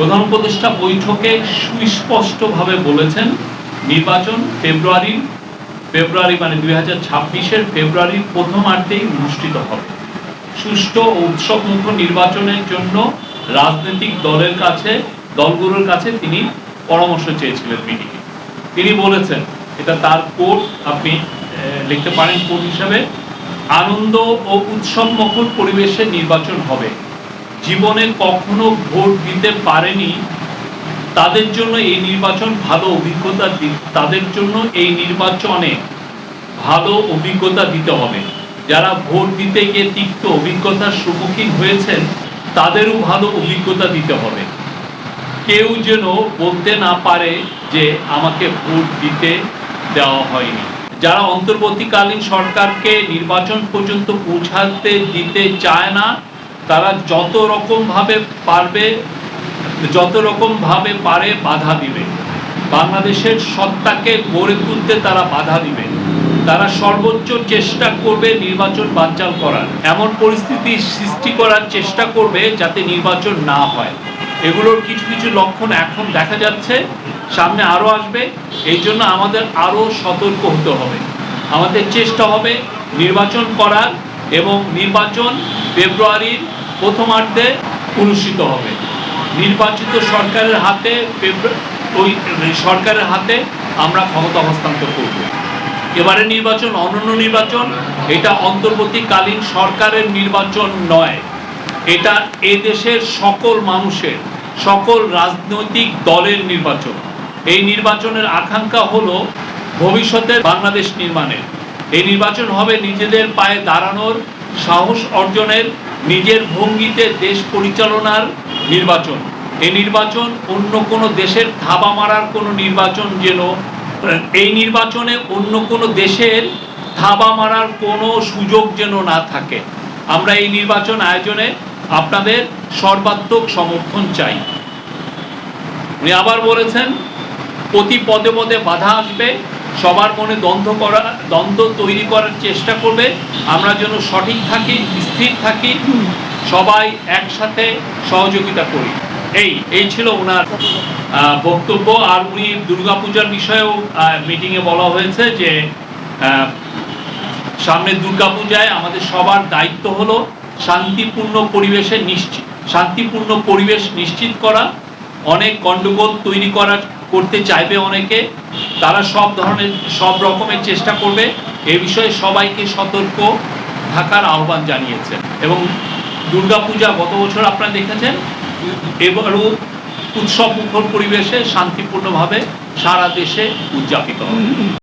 প্রধান উপদেষ্টা বৈঠকে সুস্পষ্টভাবে বলেছেন, নির্বাচন ফেব্রুয়ারি ফেব্রুয়ারি মানে দুই হাজার ছাব্বিশের ফেব্রুয়ারির প্রথমার্ধেই অনুষ্ঠিত হবে। সুষ্ঠু ও উৎসবমুখ নির্বাচনের জন্য রাজনৈতিক দলের কাছে, দলগুলোর কাছে তিনি পরামর্শ চেয়েছিলেন মিটিংয়ে। তিনি বলেছেন, এটা তার কোর্ট আপনি লিখতে পারেন কোর্ট হিসাবে, আনন্দ ও উৎসবমুখর পরিবেশে নির্বাচন হবে। জীবনে কখনো ভোট দিতে পারেনি, তাদের জন্য এই নির্বাচন ভালো অভিজ্ঞতা তাদের জন্য এই নির্বাচনে ভালো অভিজ্ঞতা দিতে হবে। যারা ভোট দিতে গিয়ে তিক্ত অভিজ্ঞতার সম্মুখীন হয়েছেন, তাদেরও ভালো অভিজ্ঞতা দিতে হবে। কেউ যেন বলতে না পারে যে আমাকে ভোট দিতে দেওয়া হয়নি। যারা অন্তর্বর্তীকালীন সরকারকে নির্বাচন পর্যন্ত পৌঁছাতে দিতে চায় না তারা যত রকম ভাবে পারবে, যত রকম ভাবে পারে বাধা দিবে। বাংলাদেশের সত্তাকে গড়ে তুলতে তারা বাধা দিবে। তারা সর্বোচ্চ চেষ্টা করবে নির্বাচন বানচাল করার। এমন পরিস্থিতি সৃষ্টি করার চেষ্টা করবে যাতে নির্বাচন না হয়। এগুলোর কিছু কিছু লক্ষণ এখন দেখা যাচ্ছে, সামনে আরও আসবে। এই জন্য আমাদের আরও সতর্ক হতে হবে। আমাদের চেষ্টা হবে নির্বাচন করার এবং নির্বাচন ফেব্রুয়ারির প্রথমার্ধে অনুষ্ঠিত হবে। নির্বাচিত সরকারের হাতে ওই সরকারের হাতে আমরা ক্ষমতা হস্তান্তর করব। এবারে নির্বাচন, অনন্য নির্বাচন, এটা অন্তর্বর্তীকালীন সরকারের নির্বাচন নয়। এটা এ দেশের সকল মানুষের, সকল রাজনৈতিক দলের নির্বাচন। এই নির্বাচনের আকাঙ্ক্ষা হলো ভবিষ্যতের বাংলাদেশ নির্মাণের। এই নির্বাচন হবে নিজেদের পায়ে দাঁড়ানোর সাহস অর্জনের নিজের ভঙ্গিতে দেশ পরিচালনার নির্বাচন। এই নির্বাচন অন্য কোনো দেশের থাবা মারার কোনো নির্বাচন যেন, এই নির্বাচনে অন্য কোনো দেশের থাবা মারার কোনো সুযোগ যেন না থাকে। আমরা এই নির্বাচন আয়োজনে আপনাদের সর্বাত্মক সমর্থন চাই। উনি আবার বলেছেন প্রতি পদে পদে বাধা আসবে সবার মনে দ্বন্দ্ব করা, দ্বন্দ্ব তৈরি করার চেষ্টা করবে। আমরা যেন সঠিক থাকি, স্থির থাকি, সবাই একসাথে সহযোগিতা করি। এই এই ছিল ওনার বক্তব্য। আর উনি দুর্গাপূজার বিষয়েও মিটিংয়ে বলা হয়েছে যে সামনে দুর্গাপূজায় আমাদের সবার দায়িত্ব হলো শান্তিপূর্ণ পরিবেশে নিশ্চিত শান্তিপূর্ণ পরিবেশ নিশ্চিত করা, অনেক গণ্ডগোল তৈরি করার করতে চাইবে অনেকে, তারা সব ধরনের, সব রকমের চেষ্টা করবে। এ বিষয়ে সবাইকে সতর্ক থাকার আহ্বান জানিয়েছেন এবং দুর্গাপূজা গত বছর আপনারা দেখেছেন এবারও উৎসব মুখর পরিবেশে শান্তিপূর্ণভাবে সারা দেশে উদযাপিত হবে।